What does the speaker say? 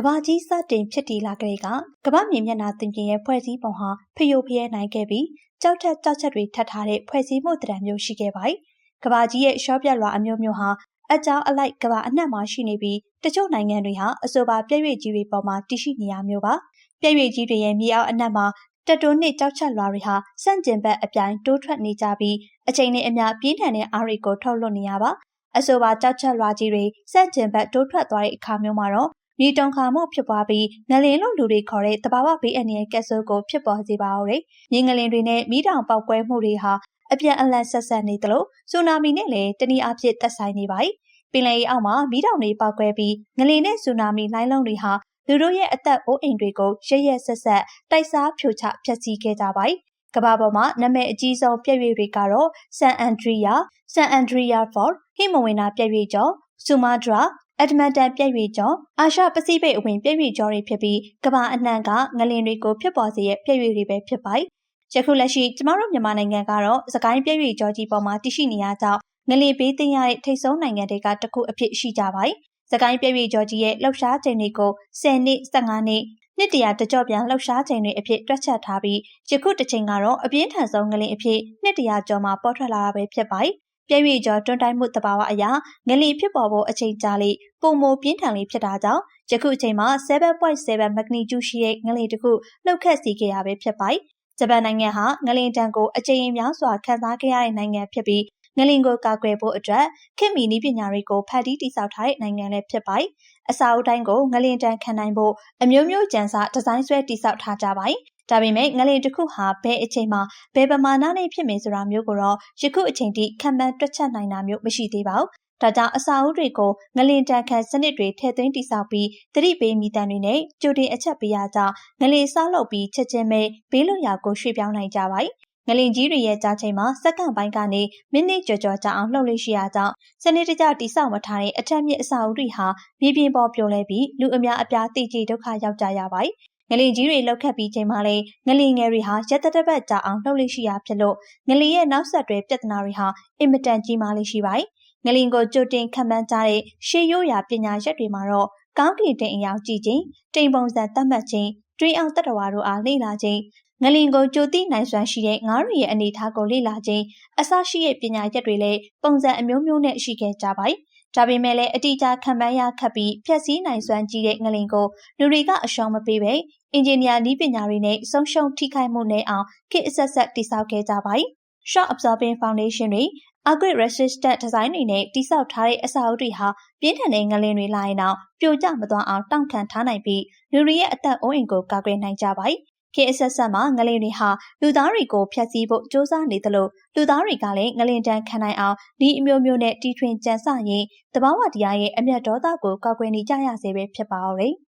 ကဘာကြီးစတင်ဖြစ်တည်လာကြတဲ့ကကဘာမြေမျက်နှာတင်ပြင်းရဲ့ဖွဲ့စည်းပုံဟာဖျို့ဖျဲနိုင်ခဲ့ပြီးကြောက်ထက်ကြောက်ချက်တွေထပ်ထားတဲ့ဖွဲ့စည်းမှုတရံမျိုးရှိခဲ့ပါတယ်။ကဘာကြီးရဲ့ရှော့ပြတ်လွာအမျိုးမျိုးဟာအကြောင်းအလိုက်ကဘာအနှံ့မှာရှိနေပြီးတချို့နိုင်ငံတွေဟာအဆိုပါပြည့်ရွေကြီးတွေပေါ်မှာတရှိနေရမျိုးပါ။ပြည့်ရွေကြီးတွေရဲ့မြေအောက်အနှံ့မှာတက်တိုးနှင့်ကြောက်ချက်လွာတွေဟာစန့်ကျင်ဘက်အပြိုင်တိုးထွက်နေကြပြီးအချိန်နဲ့အမျှပြင်းထန်တဲ့အားတွေကိုထုတ်လွှတ်နေရပါအဆိုပါကြောက်ချက်လွာကြီးတွေစန့်ကျင်ဘက်တိုးထွက်သွားတဲ့အခါမျိုးမှာတော့ မြေတုံခါမှုဖြစ်ပွားပြီးငလင်လို့လူတွေခေါ်တဲ့တဘာဝဘေးအန္တရာယ်ကက်ဆိုးကိုဖြစ်ပေါ်စေပါဦးတယ်။မြေငလင်တွေနဲ့မိတောင်ပေါက်ကွဲမှုတွေဟာအပြန်အလှန်ဆက်ဆက်နေသလိုဆူနာမီနဲ့လည်းတနည်းအားဖြင့်သက်ဆိုင်နေပါတယ်။ပင်လယ်ရေအောက်မှာမိတောင်တွေပေါက်ကွဲပြီးငလင်နဲ့ဆူနာမီလိုင်းလုံးတွေဟာလူတို့ရဲ့အသက်အိုးအိမ်တွေကိုရရက်ဆက်ဆက်တိုက်စားဖြိုချဖျက်ဆီးခဲ့ကြပါတယ်။ကမ္ဘာပေါ်မှာနာမည်အကြီးဆုံးပြည့်ရွေတွေကတော့ဆန်အန်ဒရီယာဆန်အန်ဒရီယာဖော့ဟိမဝင်နာပြည့်ရွေကျော်ဆူမာဒရာ အက်ဒမန်တန်ပြည့်ရွေကျော်အာရှပစိဖိတ်အဝင်ပြည့်ရွေကျော်တွေဖြစ်ပြီးကမ္ဘာအနှံ့ကငလင်တွေကိုဖြစ်ပေါ်စေတဲ့ပြည့်ရွေတွေပဲဖြစ်ပါတယ်။ယခုလက်ရှိကျမတို့မြန်မာနိုင်ငံကတော့စကိုင်းပြည့်ရွေကျော်ကြီးပေါ်မှာတရှိနေရကြောင်းငလင်ပေးသိမ်းရတဲ့ထိတ်ဆုံးနိုင်ငံတွေကတခုအဖြစ်ရှိကြပါတယ်။စကိုင်းပြည့်ရွေကျော်ကြီးရဲ့လှုပ်ရှားချိန်တွေကို10နှစ်15နှစ်နှစ်တရာတကြော့ပြန်လှုပ်ရှားချိန်တွေအဖြစ်တွက်ချက်ထားပြီးယခုတစ်ချိန်ကတော့အပြင်းထန်ဆုံးငလင်အဖြစ်နှစ်တရာကျော်မှာပေါ်ထွက်လာတာပဲဖြစ်ပါတယ်။ ပြည့်ရွေ့ကျော်တွန်းတိုင်းမှုတဘာဝအရာငလီဖြစ်ပေါ်ဖို့အချိန်ကြာလေပုံမိုပြင်းထန်လေးဖြစ်တာကြောင့်ယခုအချိန်မှာ7.7မဂနီကျူရှိတဲ့ငလီတစ်ခုလှုပ်ခတ်စီခဲ့ရပဲဖြစ်ပါတယ်။ဂျပန်နိုင်ငံဟာငလင်တန်ကိုအကြိမ်များစွာခန်းစားခဲ့ရတဲ့နိုင်ငံဖြစ်ပြီး ငလင်ကိုကာကွယ်ဖို့အတွက်ခင်မီနီးပညာတွေကိုဖန်တီးတည်ဆောက်ထားတဲ့နိုင်ငံလည်းဖြစ်ပါတယ်။အစာအုပ်တိုင်းကိုငလင်တန်ခံနိုင်ဖို့အမျိုးမျိုးကြံစာဒီဇိုင်းဆွဲတည်ဆောက်ထားကြပါတယ်ဒါပေမဲ့ငလင်တစ်ခုဟာဘယ်အချိန်မှာဘယ်ပမာဏနဲ့ဖြစ်မယ်ဆိုတာမျိုးကိုတော့ယခုအချိန်ထိခံမှန်းတွက်ချက်နိုင်တာမျိုးမရှိသေးပါဘူး။ဒါကြောင့်အစာအုပ်တွေကိုငလင်တန်ခတ်စနစ်တွေထည့်သွင်းတိစောက်ပြီးသတိပေးမိတန်တွေနဲ့ကြိုတင်အချက်ပေးရကြောင်းငလင်စားလုပ်ပြီးချက်ချင်းပဲဘေးလွတ်ရာကိုရွှေ့ပြောင်းနိုင်ကြပါတယ်။ ငလင်ကြီးတွေရဲ့ကြားချိန်မှာစက္ကန့်ပိုင်းကနေမိနစ်ကျော်ကျော်ကြာအောင်လှုပ်လို့ရှိရကြောင်းစနစ်တကျတိစောက်မထားတဲ့အထက်မြင့်အစာအုပ်တွေဟာမြေပြင်ပေါ်ပြိုလဲပြီးလူအများအပြားတိကျဒုက္ခရောက်ကြရပါတယ်ငလင်ကြီးတွေလောက်ခတ်ပြီးချိန်မှလည်းငလင်ငယ်တွေဟာရက်တတပတ်ကြာအောင်လှုပ်လို့ရှိရဖြစ်လို့ငလင်ရဲ့နောက်ဆက်တွဲပြဿနာတွေဟာအင်မတန်ကြီးမားလေးရှိပါတယ်။ငလင်ကိုကြိုတင်ခံမှန်းကြတဲ့ရှေးရိုးရာပညာရက်တွေမှာတော့ကောင်းကင်တင်အယောင်ကြည့်ခြင်းတိမ်ပုံစံသတ်မှတ်ခြင်းတွေးအောင်တတဝါတို့အားလေ့လာခြင်း ငလင်ကိုကြိုသိနိုင်စွမ်းရှိတဲ့ငါးရီရဲ့အနေအထားကိုလေ့လာခြင်းအစရှိတဲ့ပညာရက်တွေလည်းပုံစံအမျိုးမျိုးနဲ့ရှိခဲ့ကြပါတယ်ဒါပေမဲ့လည်းအတိအကျခံမှန်းရခတ်ပြီးဖြည့်ဆည်းနိုင်စွမ်းကြီးတဲ့ငလင်ကိုလူတွေကအရှောင်မပေးပဲအင်ဂျင်နီယာနည်းပညာတွေနဲ့ဆုံးရှုံးထိခိုက်မှုနဲ့အောင်ခေတ်အဆက်ဆက်တည်ဆောက်ခဲ့ကြပါတယ်။ Shock Absorbing Foundation တွေ Agri Resistant Design တွေနဲ့တိစောက်ထားတဲ့အစာအုပ်တွေဟာပြင်းထန်တဲ့ငလင်တွေလာရင်တော့ပြိုကျမသွားအောင်တောင့်ခံထားနိုင်ပြီးလူတွေရဲ့အသက်အိုးအိမ်ကိုကာကွယ်နိုင်ကြပါတယ်။ ခေအဆက်ဆက်မှာငလင်တွေဟာလူသားတွေကိုဖျက်ဆီးဖို့စ조사နေသလိုလူသားတွေကလည်းငလင်တန်းခံနိုင်အောင်ဒီအမျိုးမျိုးနဲ့တီထွင်ကြံစရင်တဘာဝတရားရဲ့အမျက်ဒေါသကိုကောက်ွယ်နေကြရစေပဲဖြစ်ပါဦးတယ်။